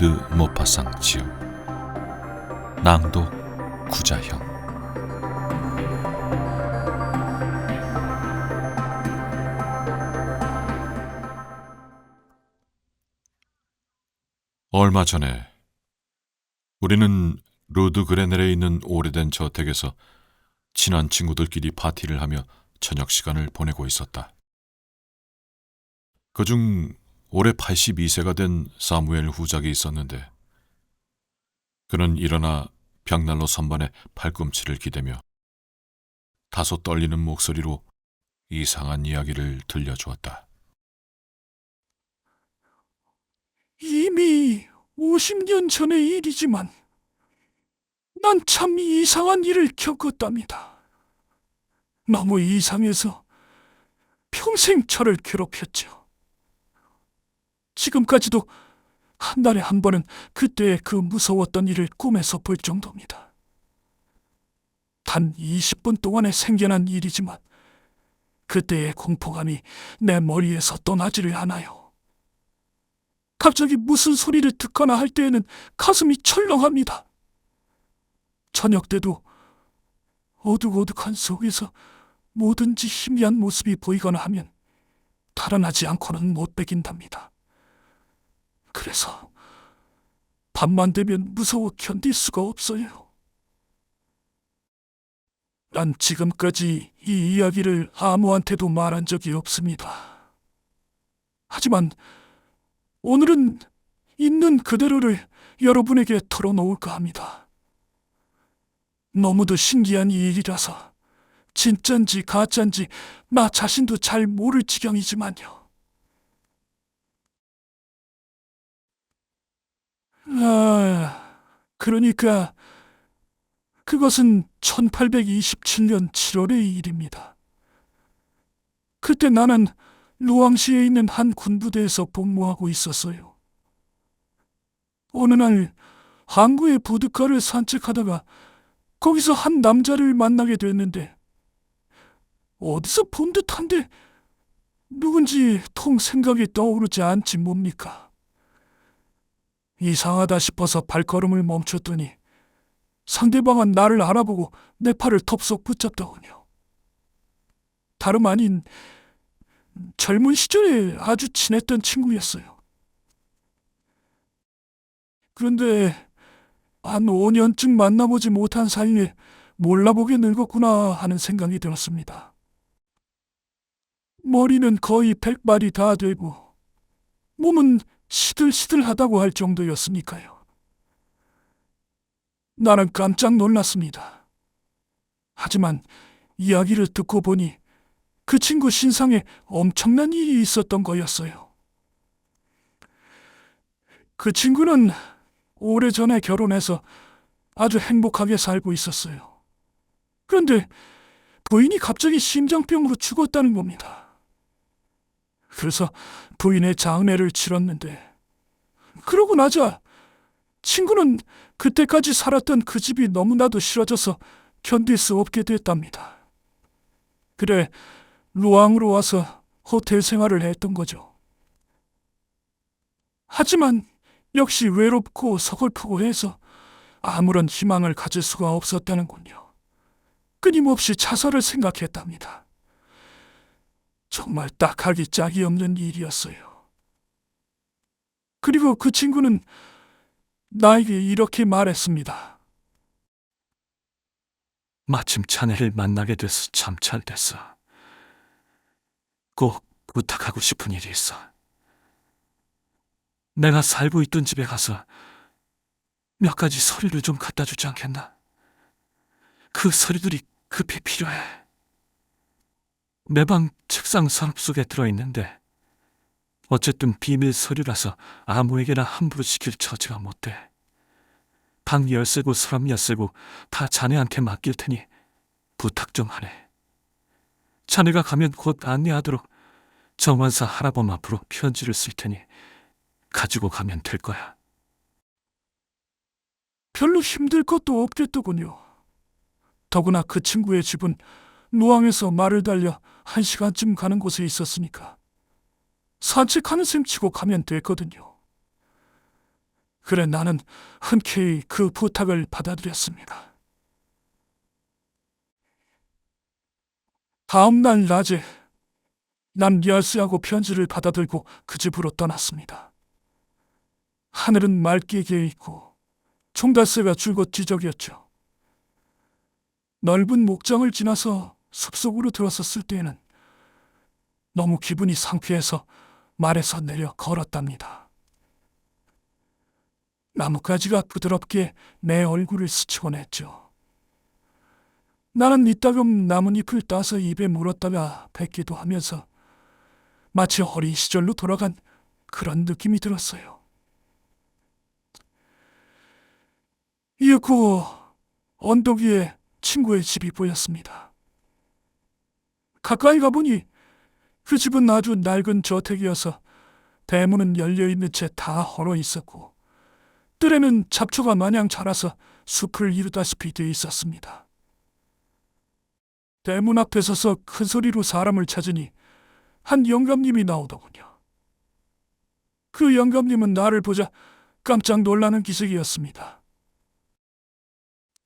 유령 기드 모파상치우 낭독 구자형 얼마 전에 우리는 루드 그레넬에 있는 오래된 저택에서 친한 친구들끼리 파티를 하며 저녁 시간을 보내고 있었다. 그중 올해 82세가 된 사무엘 후작이 있었는데 그는 일어나 벽난로 선반에 팔꿈치를 기대며 다소 떨리는 목소리로 이상한 이야기를 들려주었다. 이미 50년 전의 일이지만 난 참 이상한 일을 겪었답니다. 너무 이상해서 평생 저를 괴롭혔죠. 지금까지도 한 달에 한 번은 그때의 그 무서웠던 일을 꿈에서 볼 정도입니다. 단 20분 동안에 생겨난 일이지만 그때의 공포감이 내 머리에서 떠나지를 않아요. 갑자기 무슨 소리를 듣거나 할 때에는 가슴이 철렁합니다. 저녁 때도 어둑어둑한 속에서 뭐든지 희미한 모습이 보이거나 하면 달아나지 않고는 못 베긴답니다. 그래서 밤만 되면 무서워 견딜 수가 없어요. 난 지금까지 이 이야기를 아무한테도 말한 적이 없습니다. 하지만 오늘은 있는 그대로를 여러분에게 털어놓을까 합니다. 너무도 신기한 일이라서 진짠지 가짠지 나 자신도 잘 모를 지경이지만요. 아, 그러니까 그것은 1827년 7월의 일입니다. 그때 나는 루앙시에 있는 한 군부대에서 복무하고 있었어요. 어느 날 항구의 부둣가를 산책하다가 거기서 한 남자를 만나게 됐는데 어디서 본 듯한데 누군지 통 생각이 떠오르지 않지 뭡니까? 이상하다 싶어서 발걸음을 멈췄더니 상대방은 나를 알아보고 내 팔을 톱속 붙잡더군요. 다름 아닌 젊은 시절에 아주 친했던 친구였어요. 그런데 한 5년쯤 만나보지 못한 사이에 몰라보게 늙었구나 하는 생각이 들었습니다. 머리는 거의 백발이 다 되고 몸은 시들시들하다고 할 정도였으니까요. 나는 깜짝 놀랐습니다. 하지만 이야기를 듣고 보니 그 친구 신상에 엄청난 일이 있었던 거였어요. 그 친구는 오래전에 결혼해서 아주 행복하게 살고 있었어요. 그런데 부인이 갑자기 심장병으로 죽었다는 겁니다. 그래서 부인의 장례를 치렀는데 그러고 나자 친구는 그때까지 살았던 그 집이 너무나도 싫어져서 견딜 수 없게 됐답니다. 그래 루앙으로 와서 호텔 생활을 했던 거죠. 하지만 역시 외롭고 서글프고 해서 아무런 희망을 가질 수가 없었다는군요. 끊임없이 자살을 생각했답니다. 정말 딱 하기 짝이 없는 일이었어요. 그리고 그 친구는 나에게 이렇게 말했습니다. 마침 자네를 만나게 돼서 참 잘 됐어. 꼭 부탁하고 싶은 일이 있어. 내가 살고 있던 집에 가서 몇 가지 서류를 좀 갖다 주지 않겠나? 그 서류들이 급히 필요해. 내 방 책상 서랍 속에 들어있는데 어쨌든 비밀 서류라서 아무에게나 함부로 시킬 처지가 못 돼. 방 열쇠고 서랍 열쇠고 다 자네한테 맡길 테니 부탁 좀 하네. 자네가 가면 곧 안내하도록 정원사 할아범 앞으로 편지를 쓸 테니 가지고 가면 될 거야. 별로 힘들 것도 없겠더군요. 더구나 그 친구의 집은 노항에서 말을 달려 한 시간쯤 가는 곳에 있었으니까. 산책하는 셈 치고 가면 됐거든요. 그래 나는 흔쾌히 그 부탁을 받아들였습니다. 다음 날 낮에 난 열쇠하고 편지를 받아들고 그 집으로 떠났습니다. 하늘은 맑게 개어 있고 총달새가 줄곧 지적이었죠. 넓은 목장을 지나서 숲속으로 들어섰을 때에는 너무 기분이 상쾌해서 말에서 내려 걸었답니다. 나뭇가지가 부드럽게 내 얼굴을 스치곤 했죠. 나는 이따금 나뭇잎을 따서 입에 물었다가 뱉기도 하면서 마치 어린 시절로 돌아간 그런 느낌이 들었어요. 이윽고 언덕 위에 친구의 집이 보였습니다. 가까이 가보니 그 집은 아주 낡은 저택이어서 대문은 열려있는 채 다 헐어 있었고 뜰에는 잡초가 마냥 자라서 숲을 이루다시피 되어 있었습니다. 대문 앞에 서서 큰 소리로 사람을 찾으니 한 영감님이 나오더군요. 그 영감님은 나를 보자 깜짝 놀라는 기색이었습니다.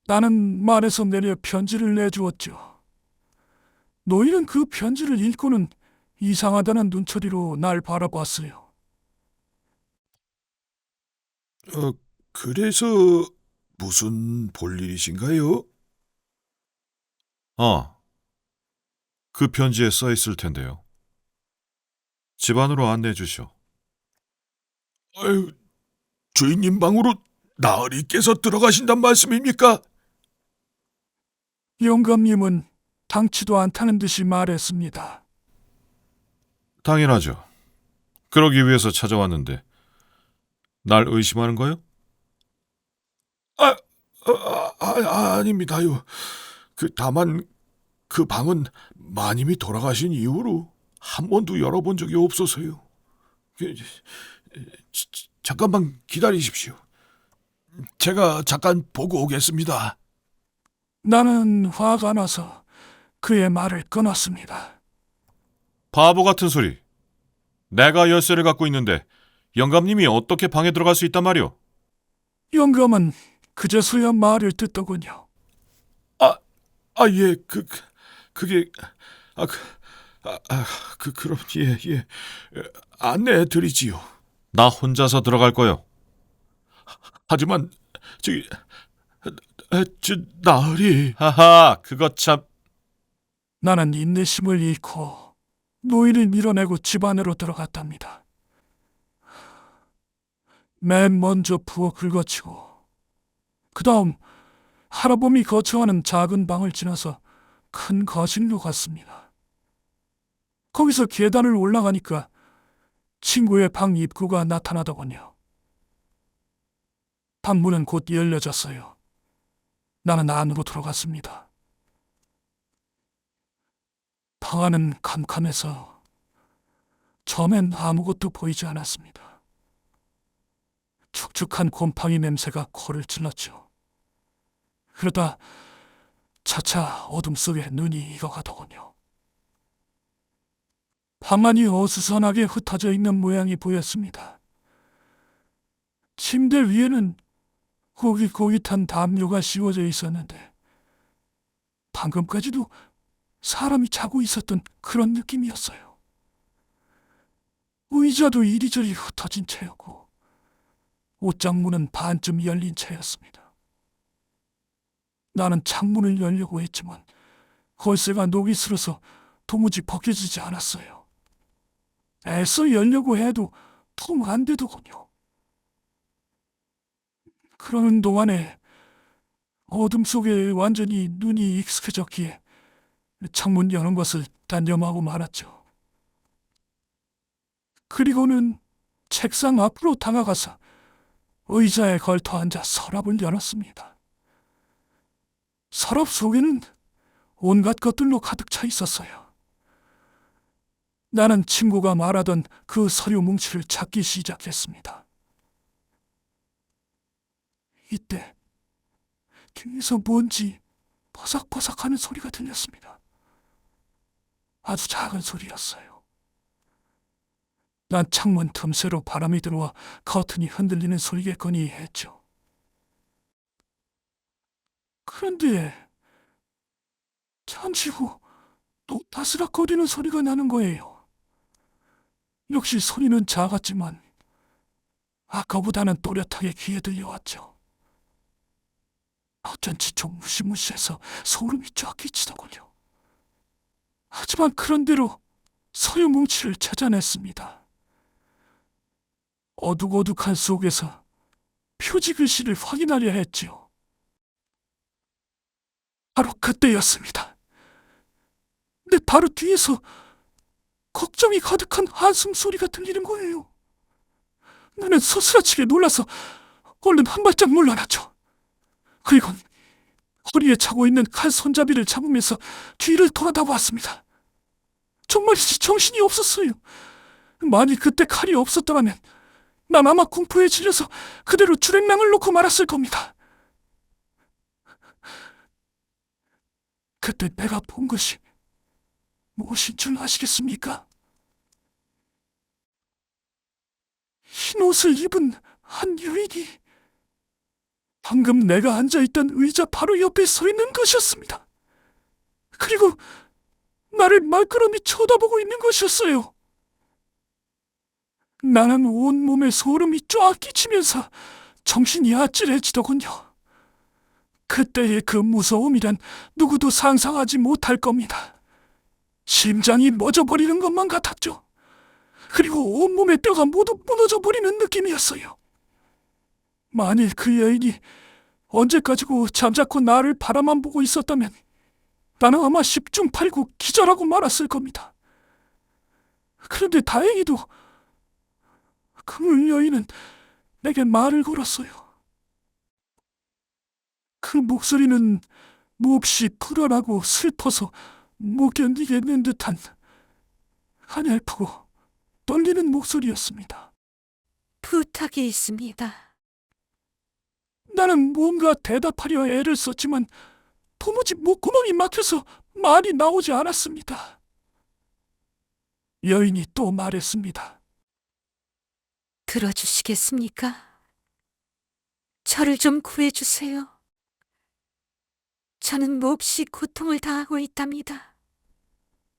나는 말에서 내려 편지를 내주었죠. 노인은 그 편지를 읽고는 이상하다는 눈초리로 날 바라봤어요. 어, 그래서 무슨 볼일이신가요? 아, 그 편지에 써 있을 텐데요. 집 안으로 안내해 주시오. 아유, 주인님 방으로 나으리께서 들어가신단 말씀입니까? 영감님은 당치도 않다는 듯이 말했습니다. 당연하죠. 그러기 위해서 찾아왔는데 날 의심하는 거요? 아, 아, 아 아닙니다요. 그 다만 그 방은 마님이 돌아가신 이후로 한 번도 열어본 적이 없어서요. 그, 지- 지- 잠깐만 기다리십시오. 제가 잠깐 보고 오겠습니다. 나는 화가 나서 그의 말을 끊었습니다. 바보 같은 소리. 내가 열쇠를 갖고 있는데 영감님이 어떻게 방에 들어갈 수 있단 말이오? 영감은 그제서야 말을 듣더군요. 아, 예, 그, 그 그게, 아, 그, 아, 아, 그, 그럼, 예, 예, 안내해 드리지요. 나 혼자서 들어갈 거요. 하지만, 저기, 아, 저, 나으리. 하하, 그거 참. 나는 인내심을 잃고 노인을 밀어내고 집 안으로 들어갔답니다. 맨 먼저 부엌 긁어치고 그 다음 할아범이 거처하는 작은 방을 지나서 큰 거실로 갔습니다. 거기서 계단을 올라가니까 친구의 방 입구가 나타나더군요. 방문은 곧 열려졌어요. 나는 안으로 들어갔습니다. 방 안은 캄캄해서 처음엔 아무것도 보이지 않았습니다. 축축한 곰팡이 냄새가 코를 찔렀죠. 그러다 차차 어둠 속에 눈이 익어가더군요. 방 안이 어수선하게 흩어져 있는 모양이 보였습니다. 침대 위에는 고깃고깃한 담요가 씌워져 있었는데 방금까지도 사람이 자고 있었던 그런 느낌이었어요. 의자도 이리저리 흩어진 채였고 옷장문은 반쯤 열린 채였습니다. 나는 창문을 열려고 했지만 걸쇠가 녹이 슬어서 도무지 벗겨지지 않았어요. 애써 열려고 해도 통 안 되더군요. 그러는 동안에 어둠 속에 완전히 눈이 익숙해졌기에 창문 여는 것을 단념하고 말았죠. 그리고는 책상 앞으로 다가가서 의자에 걸터 앉아 서랍을 열었습니다. 서랍 속에는 온갖 것들로 가득 차 있었어요. 나는 친구가 말하던 그 서류 뭉치를 찾기 시작했습니다. 이때 뒤에서 뭔지 버석버석하는 소리가 들렸습니다. 아주 작은 소리였어요. 난 창문 틈새로 바람이 들어와 커튼이 흔들리는 소리겠거니 했죠. 그런데 잠시 후 또 다스락거리는 소리가 나는 거예요. 역시 소리는 작았지만 아까보다는 또렷하게 귀에 들려왔죠. 어쩐지 좀 무시무시해서 소름이 쫙 끼치더군요. 하지만 그런대로 서유 뭉치를 찾아냈습니다. 어둑어둑한 속에서 표지 글씨를 확인하려 했지요. 바로 그때였습니다. 내 바로 뒤에서 걱정이 가득한 한숨 소리가 들리는 거예요. 나는 서스라치게 놀라서 얼른 한 발짝 물러났죠. 그리곤 허리에 차고 있는 칼 손잡이를 잡으면서 뒤를 돌아다 봤습니다. 정말이지 정신이 없었어요. 만일 그때 칼이 없었더라면 난 아마 공포에 질려서 그대로 주랭랑을 놓고 말았을 겁니다. 그때 내가 본 것이 무엇인 줄 아시겠습니까? 흰 옷을 입은 한 유인이 방금 내가 앉아있던 의자 바로 옆에 서 있는 것이었습니다. 그리고 나를 말끄러미 쳐다보고 있는 것이었어요. 나는 온몸에 소름이 쫙 끼치면서 정신이 아찔해지더군요. 그때의 그 무서움이란 누구도 상상하지 못할 겁니다. 심장이 멎어버리는 것만 같았죠. 그리고 온몸의 뼈가 모두 무너져 버리는 느낌이었어요. 만일 그 여인이 언제 까지고 잠자코 나를 바라만 보고 있었다면 나는 아마 십중팔구 기절하고 말았을 겁니다. 그런데 다행히도 그 여인은 내게 말을 걸었어요. 그 목소리는 몹시 불안하고 슬퍼서 못 견디겠는 듯한 가냘프고 떨리는 목소리였습니다. 부탁이 있습니다. 나는 뭔가 대답하려 애를 썼지만 도무지 목구멍이 막혀서 말이 나오지 않았습니다. 여인이 또 말했습니다. 들어주시겠습니까? 저를 좀 구해주세요. 저는 몹시 고통을 당하고 있답니다.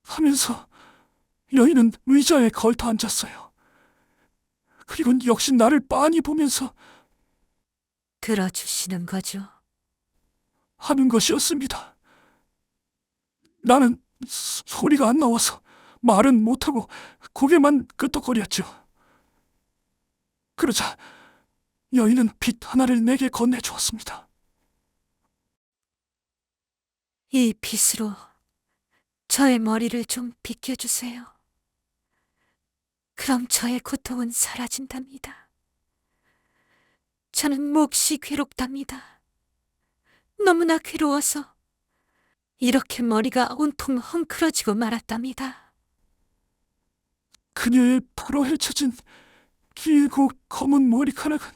하면서 여인은 의자에 걸터 앉았어요. 그리고 역시 나를 빤히 보면서 들어주시는 거죠. 하는 것이었습니다. 나는 소- 소리가 안 나와서 말은 못하고 고개만 끄덕거렸죠. 그러자 여인은 빗 하나를 내게 건네주었습니다. 이 빗으로 저의 머리를 좀 빗겨주세요. 그럼 저의 고통은 사라진답니다. 저는 몹시 괴롭답니다. 너무나 괴로워서 이렇게 머리가 온통 헝클어지고 말았답니다. 그녀의 바로 헤쳐진 길고 검은 머리카락은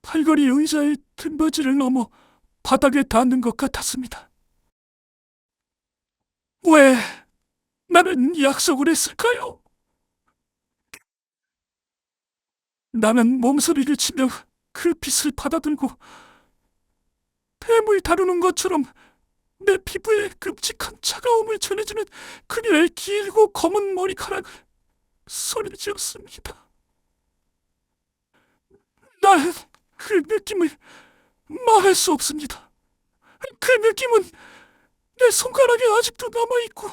팔걸이 의자의 등받이를 넘어 바닥에 닿는 것 같았습니다. 왜 나는 약속을 했을까요? 나는 몸서리를 치며 그 빛을 받아들고 뱀을 다루는 것처럼 내 피부에 끔찍한 차가움을 전해주는 그녀의 길고 검은 머리카락을 소리를 지었습니다. 나는 그 느낌을 말할 수 없습니다. 그 느낌은 내 손가락에 아직도 남아있고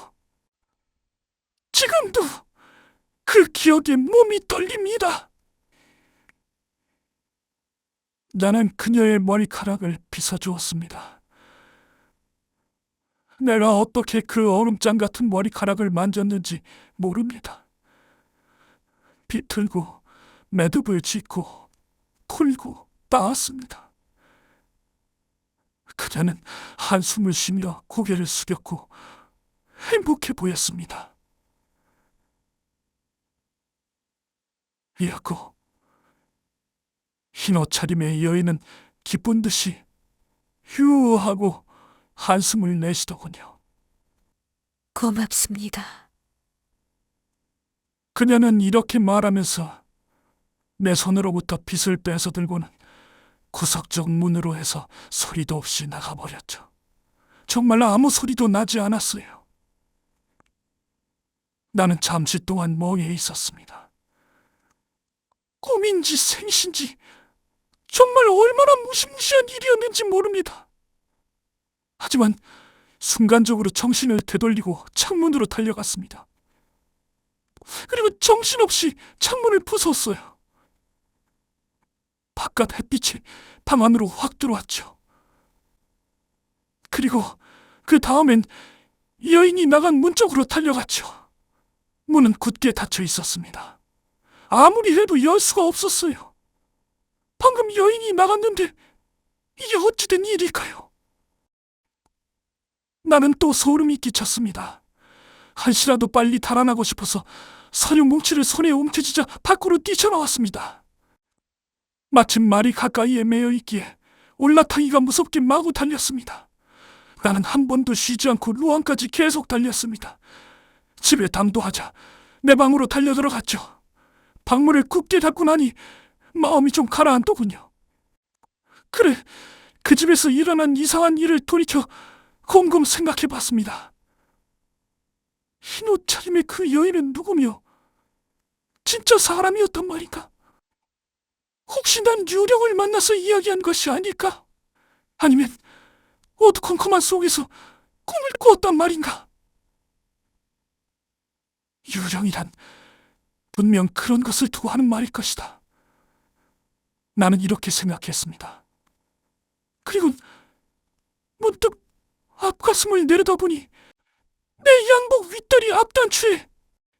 지금도 그 기억에 몸이 떨립니다. 나는 그녀의 머리카락을 빗어주었습니다. 내가 어떻게 그 얼음장 같은 머리카락을 만졌는지 모릅니다. 비틀고 매듭을 짓고 풀고 따았습니다. 그녀는 한숨을 쉬며 고개를 숙였고 행복해 보였습니다. 이었고 흰 옷차림의 여인은 기쁜 듯이 휴 하고 한숨을 내쉬더군요. 고맙습니다. 그녀는 이렇게 말하면서 내 손으로부터 빗을 빼서 들고는 구석적 문으로 해서 소리도 없이 나가버렸죠. 정말 아무 소리도 나지 않았어요. 나는 잠시 동안 멍해 있었습니다. 꿈인지 생신지 정말 얼마나 무시무시한 일이었는지 모릅니다. 하지만 순간적으로 정신을 되돌리고 창문으로 달려갔습니다. 그리고 정신없이 창문을 부쉈어요. 바깥 햇빛이 방 안으로 확 들어왔죠. 그리고 그 다음엔 여인이 나간 문 쪽으로 달려갔죠. 문은 굳게 닫혀 있었습니다. 아무리 해도 열 수가 없었어요. 방금 여인이 나갔는데 이게 어찌된 일일까요? 나는 또 소름이 끼쳤습니다. 한시라도 빨리 달아나고 싶어서 서류 뭉치를 손에 움켜쥐자 밖으로 뛰쳐나왔습니다. 마침 말이 가까이에 매여 있기에 올라타기가 무섭게 마구 달렸습니다. 나는 한 번도 쉬지 않고 루안까지 계속 달렸습니다. 집에 당도하자 내 방으로 달려 들어갔죠. 방문을 굳게 닫고 나니 마음이 좀 가라앉더군요. 그래, 그 집에서 일어난 이상한 일을 돌이켜 곰곰 생각해 봤습니다. 흰 옷 차림의 그 여인은 누구며 진짜 사람이었단 말인가? 혹시 난 유령을 만나서 이야기한 것이 아닐까? 아니면 어두컴컴한 속에서 꿈을 꾸었단 말인가? 유령이란 분명 그런 것을 두고 하는 말일 것이다. 나는 이렇게 생각했습니다. 그리고 문득 앞가슴을 내려다보니 내 양복 윗다리 앞단추에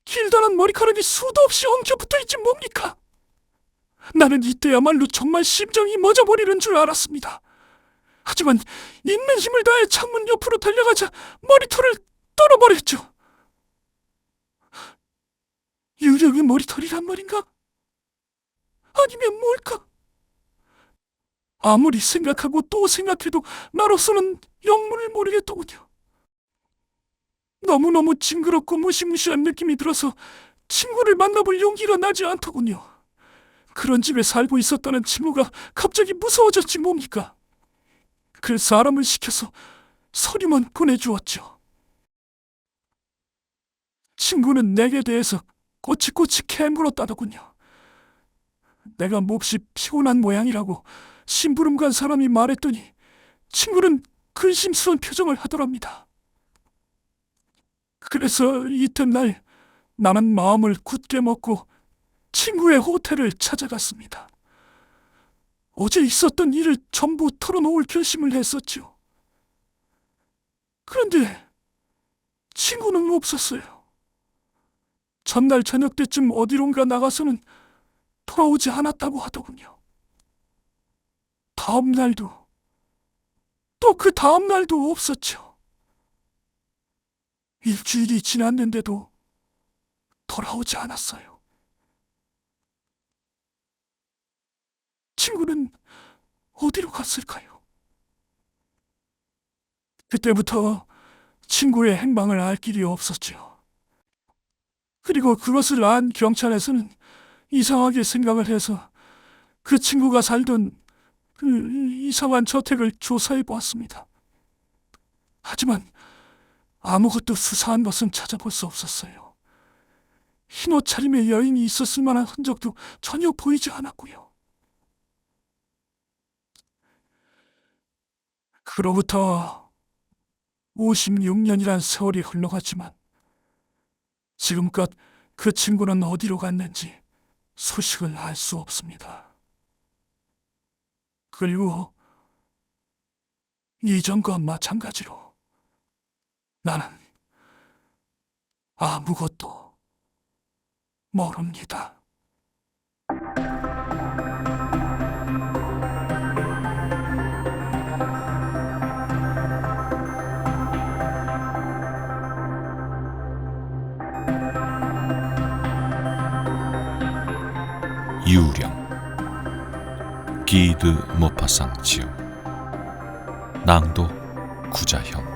길다란 머리카락이 수도 없이 엉켜붙어 있지 뭡니까? 나는 이때야말로 정말 심장이 멎어버리는 줄 알았습니다. 하지만 있는 힘을 다해 창문 옆으로 달려가자 머리털을 떨어버렸죠. 유령의 머리털이란 말인가? 아니면 뭘까? 아무리 생각하고 또 생각해도 나로서는 영문을 모르겠더군요. 너무너무 징그럽고 무시무시한 느낌이 들어서 친구를 만나볼 용기가 나지 않더군요. 그런 집에 살고 있었다는 친구가 갑자기 무서워졌지 뭡니까? 그 사람을 시켜서 서류만 보내주었죠. 친구는 내게 대해서 꼬치꼬치 캐물었다더군요. 내가 몹시 피곤한 모양이라고 심부름 간 사람이 말했더니 친구는 근심스러운 표정을 하더랍니다. 그래서 이튿날 나는 마음을 굳게 먹고 친구의 호텔을 찾아갔습니다. 어제 있었던 일을 전부 털어놓을 결심을 했었죠. 그런데 친구는 없었어요. 전날 저녁 때쯤 어디론가 나가서는 돌아오지 않았다고 하더군요. 다음 날도 또 그 다음 날도 없었죠. 일주일이 지났는데도 돌아오지 않았어요. 친구는 어디로 갔을까요? 그때부터 친구의 행방을 알 길이 없었죠. 그리고 그것을 안 경찰에서는 이상하게 생각을 해서 그 친구가 살던 그 이상한 저택을 조사해 보았습니다. 하지만 아무것도 수사한 것은 찾아볼 수 없었어요. 흰 옷 차림의 여인이 있었을 만한 흔적도 전혀 보이지 않았고요. 그로부터 56년이란 세월이 흘러갔지만 지금껏 그 친구는 어디로 갔는지 소식을 알 수 없습니다. 그리고 이전과 마찬가지로 나는 아무것도 모릅니다. 유령 기드 모파상치오 낭도 구자형